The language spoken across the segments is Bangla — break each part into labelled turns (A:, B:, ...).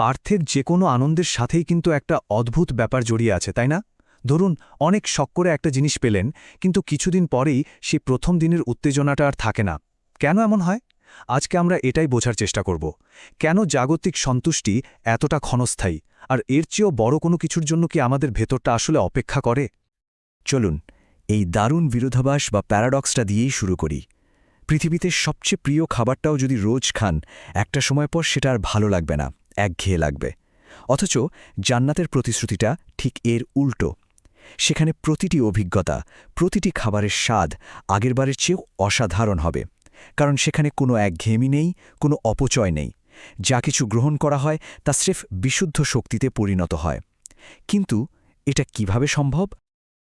A: পার্থের যে কোনো আনন্দের সাথেই কিন্তু একটা অদ্ভুত ব্যাপার জড়িয়ে আছে, তাই না? ধরুন, অনেক শখ করে একটা জিনিস পেলেন, কিন্তু কিছুদিন পরেই সে প্রথম দিনের উত্তেজনাটা আর থাকে না। কেন এমন হয়? আজকে আমরা এটাই বোঝার চেষ্টা করব। কেন জাগতিক সন্তুষ্টি এতটা ক্ষণস্থায়ী? আর এর চেয়েও বড় কোনো কিছুর জন্য কি আমাদের ভেতরটা আসলে অপেক্ষা করে?
B: চলুন, এই দারুণ বিরোধাভাস বা প্যারাডক্সটা দিয়েই শুরু করি। পৃথিবীতে সবচেয়ে প্রিয় খাবারটাও যদি রোজ খান, একটা সময় পর সেটা আর ভালো লাগবে না। একঘেয়ে লাগবে। অথচ জান্নাতের প্রতিশ্রুতিটা ঠিক এর উল্টো। সেখানে প্রতিটি অভিজ্ঞতা, প্রতিটি খাবারের স্বাদ আগেরবারের চেয়েও অসাধারণ হবে। কারণ সেখানে কোনো একঘেয়েমি নেই, কোনো অপচয় নেই। যা কিছু গ্রহণ করা হয় তা স্রেফ বিশুদ্ধ শক্তিতে পরিণত হয়। কিন্তু এটা কীভাবে সম্ভব?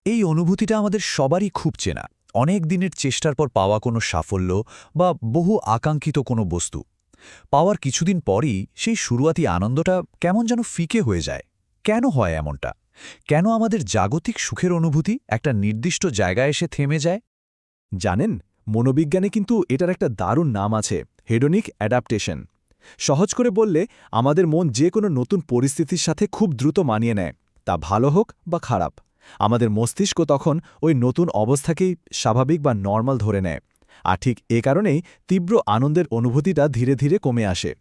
A: এই অনুভূতিটা আমাদের সবারই খুব চেনা। অনেক দিনের চেষ্টার পর পাওয়া কোনো সাফল্য বা বহু আকাঙ্ক্ষিত কোনো বস্তু। পাওয়ার কিছুদিন পরই সেই শুরুয়াতি আনন্দটা কেমন যেন ফিকে হয়ে যায়। কেন হয় এমনটা? কেন আমাদের জাগতিক সুখের অনুভূতি একটা নির্দিষ্ট জায়গায় এসে থেমে যায়? জানেন, মনোবিজ্ঞানে কিন্তু এটার একটা দারুণ নাম আছে হেডোনিক অ্যাডাপ্টেশন সহজ করে বললে, আমাদের মন যে কোনো নতুন পরিস্থিতির সাথে খুব দ্রুত মানিয়ে নেয়, তা ভালো হোক বা খারাপ। আমাদের মস্তিষ্ক তখন ওই নতুন অবস্থাকেই স্বাভাবিক বা নর্মাল ধরে নেয়। আর ঠিক এ কারণেই তীব্র আনন্দের অনুভূতিটা ধীরে ধীরে কমে আসে।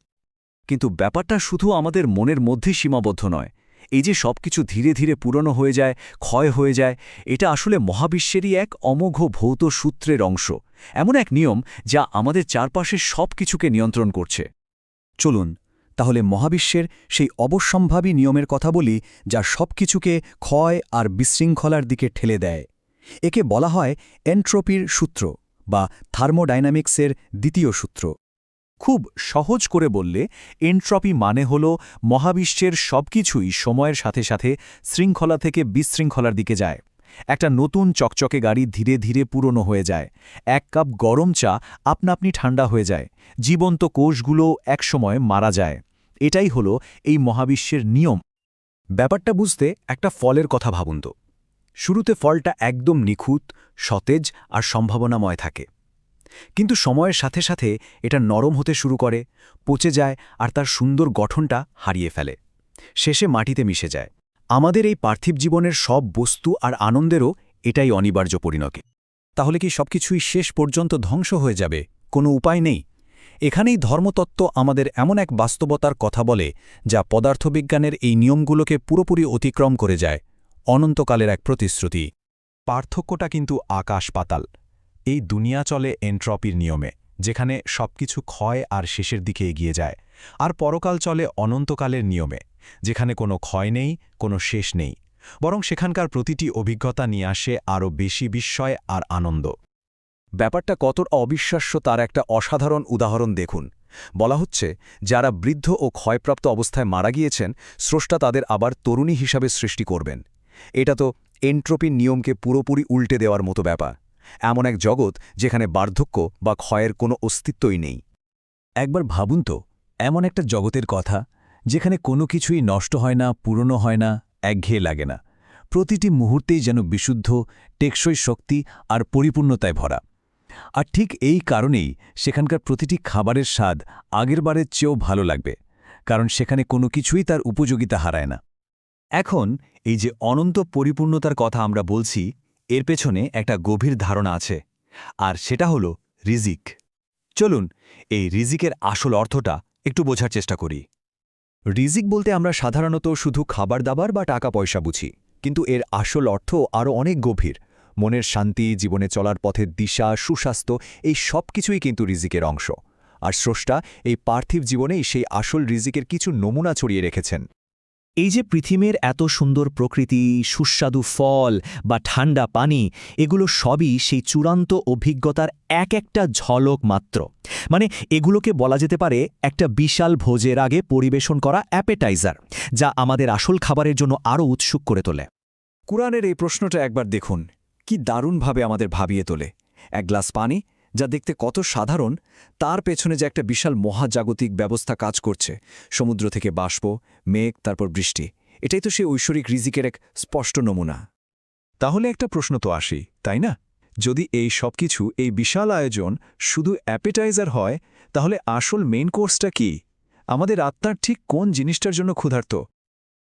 B: কিন্তু ব্যাপারটা শুধু আমাদের মনের মধ্যেই সীমাবদ্ধ নয়, এই যে সবকিছু ধীরে ধীরে পুরনো হয়ে যায়, ক্ষয় হয়ে যায়, এটা আসলে মহাবিশ্বেরই এক অমোঘ ভৌত সূত্রের অংশ, এমন এক নিয়ম যা আমাদের চারপাশের সব কিছুকে নিয়ন্ত্রণ করছে। চলুন, তাহলে মহাবিশ্বের সেই অবশ্যম্ভাবী নিয়মের কথা বলি যা সব কিছুকে ক্ষয় আর বিশৃঙ্খলার দিকে ঠেলে দেয়। একে বলা হয় এন্ট্রোপির সূত্র। বা থার্মোডাইনামিক্সের দ্বিতীয় সূত্র।
A: খুব সহজ করে বললে, এন্ট্রপি মানে হল মহাবিশ্বের সবকিছুই সময়ের সাথে সাথে শৃঙ্খলা থেকে বিশৃঙ্খলার দিকে যায়। একটা নতুন চকচকে গাড়ি ধীরে ধীরে পুরনো হয়ে যায়। এক কাপ গরম চা আপনা আপনি ঠান্ডা হয়ে যায়। জীবন্ত কোষগুলো একসময় মারা যায়। এটাই হলো এই মহাবিশ্বের নিয়ম। ব্যাপারটা বুঝতে একটা ফলের কথা ভাবুন তো। শুরুতে ফলটা একদম নিখুঁত, সতেজ আর সম্ভাবনাময় থাকে। কিন্তু সময়ের সাথে সাথে এটা নরম হতে শুরু করে, পচে যায় আর তার সুন্দর গঠনটা হারিয়ে ফেলে। শেষে মাটিতে মিশে যায়। আমাদের এই পার্থিব জীবনের সব বস্তু আর আনন্দেরও এটাই অনিবার্য পরিণতি। তাহলে কি সবকিছুই শেষ পর্যন্ত ধ্বংস হয়ে যাবে? কোনো উপায় নেই। এখানেই ধর্মতত্ত্ব আমাদের এমন এক বাস্তবতার কথা বলে, যা পদার্থবিজ্ঞানের এই নিয়মগুলোকে পুরোপুরি অতিক্রম করে যায়। অনন্তকালের এক প্রতিশ্রুতি। পার্থক্যটা কিন্তু আকাশ পাতাল। এই দুনিয়া চলে এন্ট্রপির নিয়মে, যেখানে সবকিছু ক্ষয় আর শেষের দিকে এগিয়ে যায়। আর পরকাল চলে অনন্তকালের নিয়মে, যেখানে কোনো ক্ষয় নেই, কোনো শেষ নেই। বরং সেখানকার প্রতিটি অভিজ্ঞতা নিয়ে আসে আরও বেশি বিস্ময় আর আনন্দ। ব্যাপারটা কতটা অবিশ্বাস্য তার একটা অসাধারণ উদাহরণ দেখুন। বলা হচ্ছে, যারা বৃদ্ধ ও ক্ষয়প্রাপ্ত অবস্থায় মারা গিয়েছেন, স্রষ্টা তাদের আবার তরুণী হিসাবে সৃষ্টি করবেন। এটা তো এন্ট্রপির নিয়মকে পুরোপুরি উল্টে দেওয়ার মতো ব্যাপার। এমন এক জগৎ যেখানে বার্ধক্য বা ক্ষয়ের কোনো অস্তিত্বই নেই। একবার ভাবুন তো, এমন একটা জগতের কথা যেখানে কোনো কিছুই নষ্ট হয় না, পুরনো হয় না, একঘেয়ে লাগে না। প্রতিটি মুহূর্তেই যেন বিশুদ্ধ, টেকসই শক্তি আর পরিপূর্ণতায় ভরা। আর ঠিক এই কারণেই সেখানকার প্রতিটি খাবারের স্বাদ আগেরবারের চেয়েও ভালো লাগবে, কারণ সেখানে কোনো কিছুই তার উপযোগিতা হারায় না। এখন এই যে অনন্ত পরিপূর্ণতার কথা আমরা বলছি, এর পেছনে একটা গভীর ধারণা আছে, আর সেটা হল রিজিক। চলুন, এই রিজিকের আসল অর্থটা একটু বোঝার চেষ্টা করি। রিজিক বলতে আমরা সাধারণত শুধু খাবার দাবার বা টাকা পয়সা বুঝি, কিন্তু এর আসল অর্থ আরও অনেক গভীর। মনের শান্তি, জীবনে চলার পথের দিশা, সুস্বাস্থ্য, এই সব কিছুই কিন্তু রিজিকের অংশ। আর স্রষ্টা এই পার্থিব জীবনেই সেই আসল রিজিকের কিছু নমুনা ছড়িয়ে রেখেছেন।
C: এই যে পৃথিবীর এত সুন্দর প্রকৃতি, সুস্বাদু ফল বা ঠান্ডা পানি, এগুলো সবই সেই চূড়ান্ত অভিজ্ঞতার এক একটা ঝলক মাত্র। মানে এগুলোকে বলা যেতে পারে একটা বিশাল ভোজের আগে পরিবেশন করা অ্যাপেটাইজার, যা আমাদের আসল খাবারের জন্য আরও উৎসুক করে তোলে।
A: কুরআনের এই প্রশ্নটা একবার দেখুন, কি দারুণভাবে আমাদের ভাবিয়ে তোলে। এক গ্লাস পানি যা দেখতে কত সাধারণ, তার পেছনে যে একটা বিশাল মহাজাগতিক ব্যবস্থা কাজ করছে। সমুদ্র থেকে বাষ্প, মেঘ, তারপর বৃষ্টি। এটাই তো সেই ঐশ্বরিক রিজিকের এক স্পষ্ট নমুনা। তাহলে একটা প্রশ্ন তো আসি তাই না? যদি এই সব কিছু, এই বিশাল আয়োজন শুধু অ্যাপেটাইজার হয়, তাহলে আসল মেইন কোর্সটা কি? আমাদের আত্মার ঠিক কোন জিনিসটার জন্য ক্ষুধার্ত?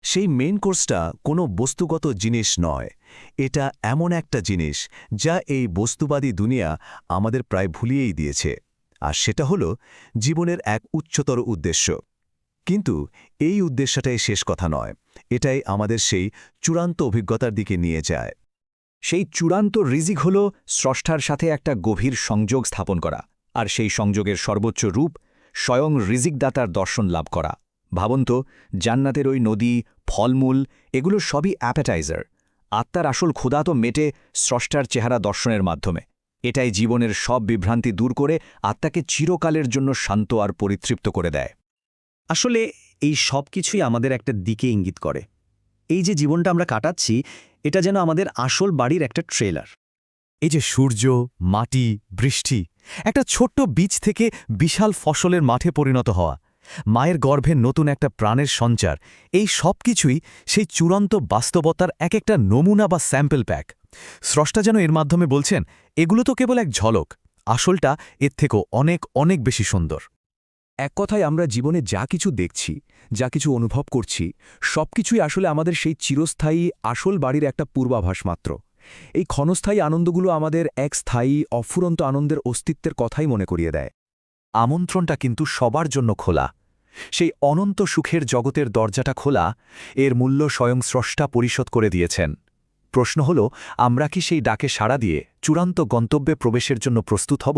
B: সেই মেন কোর্সটা কোনো বস্তুগত জিনিস নয়। এটা এমন একটা জিনিস যা এই বস্তুবাদী দুনিয়া আমাদের প্রায় ভুলিয়েই দিয়েছে। আর সেটা হলো জীবনের এক উচ্চতর উদ্দেশ্য। কিন্তু এই উদ্দেশ্যটাই শেষ কথা নয়। এটাই আমাদের সেই চূড়ান্ত অভিজ্ঞতার দিকে নিয়ে যায়।
C: সেই চূড়ান্ত রিজিক হল স্রষ্টার সাথে একটা গভীর সংযোগ স্থাপন করা আর সেই সংযোগের সর্বোচ্চ রূপ স্বয়ং রিজিকদাতার দর্শন লাভ করা। ভাবুন তো জান্নাতের ওই নদী, ফলমূল, এগুলো সবই অ্যাপেটাইজার। আত্মার আসল ক্ষুধা তো মেটে স্রষ্টার চেহারা দর্শনের মাধ্যমে। এটাই জীবনের সব বিভ্রান্তি দূর করে আত্মাকে চিরকালের জন্য শান্ত আর পরিতৃপ্ত করে দেয়। আসলে এই সব কিছুই আমাদের একটা দিকে ইঙ্গিত করে। এই যে জীবনটা আমরা কাটাচ্ছি, এটা যেন আমাদের আসল বাড়ির একটা ট্রেলার।
A: এই যে সূর্য, মাটি, বৃষ্টি, একটা ছোট্ট বীজ থেকে বিশাল ফসলের মাঠে পরিণত হওয়া। মায়ের গর্ভে নতুন একটা প্রাণের সঞ্চার। এই সব কিছুই সেই চূড়ান্ত বাস্তবতার এক একটা নমুনা বা স্যাম্পল প্যাক। স্রষ্টা যেন এর মাধ্যমে বলছেন, এগুলো তো কেবল এক ঝলক। আসলটা এর থেকেও অনেক অনেক বেশি সুন্দর।
D: এক কথায় আমরা জীবনে যা কিছু দেখছি, যা কিছু অনুভব করছি, সবকিছুই আসলে আমাদের সেই চিরস্থায়ী, আসল বাড়ির একটা পূর্বাভাস মাত্র। এই ক্ষণস্থায়ী আনন্দগুলো আমাদের এক স্থায়ী, অফুরন্ত আনন্দের অস্তিত্বের কথাই মনে করিয়ে দেয়।
A: আমন্ত্রণটা কিন্তু সবার জন্য খোলা। সেই অনন্ত সুখের জগতের দরজাটা খোলা, এর মূল্য স্বয়ং স্রষ্টা পরিশোধ করে দিয়েছেন। প্রশ্ন হল, আমরা কি সেই ডাকে সাড়া দিয়ে চূড়ান্ত গন্তব্যে প্রবেশের জন্য প্রস্তুত হব?